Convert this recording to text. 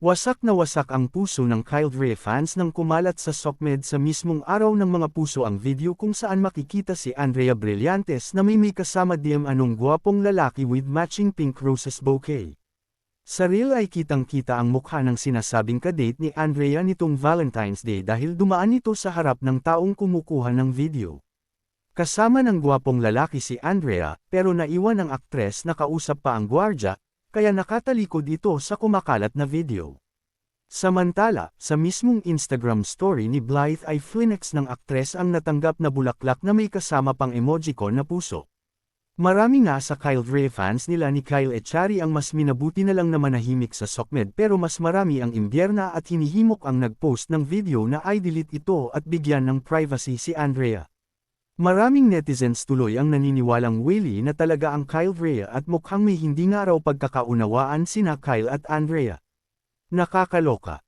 Wasak na wasak ang puso ng Kyle Ray fans nang kumalat sa SOCMED sa mismong araw ng mga puso ang video kung saan makikita si Andrea Brillantes na may may kasama diem anong gwapong lalaki with matching pink roses bouquet. Sa reel ay kitang-kita ang mukha ng sinasabing kadate ni Andrea nitong Valentine's Day dahil dumaan ito sa harap ng taong kumukuha ng video. Kasama ng gwapong lalaki si Andrea, pero naiwan ng aktres na kausap pa ang gwardya, kaya nakatalikod ito sa kumakalat na video. Samantala, sa mismong Instagram story ni Blythe ay flinex ng aktres ang natanggap na bulaklak na may kasama pang emojicon na puso. Marami nga sa Kyle Ray fans nila ni Kyle Echari ang mas minabuti na lang na manahimik sa Sokmed pero mas marami ang imbierna at hinihimok ang nagpost ng video na ay delete ito at bigyan ng privacy si Andrea. Maraming netizens tuloy ang naniniwalang Willie na talaga ang Kyle Rhea at mukhang may hindi nga raw pagkakaunawaan sina Kyle at Andrea. Nakakaloka.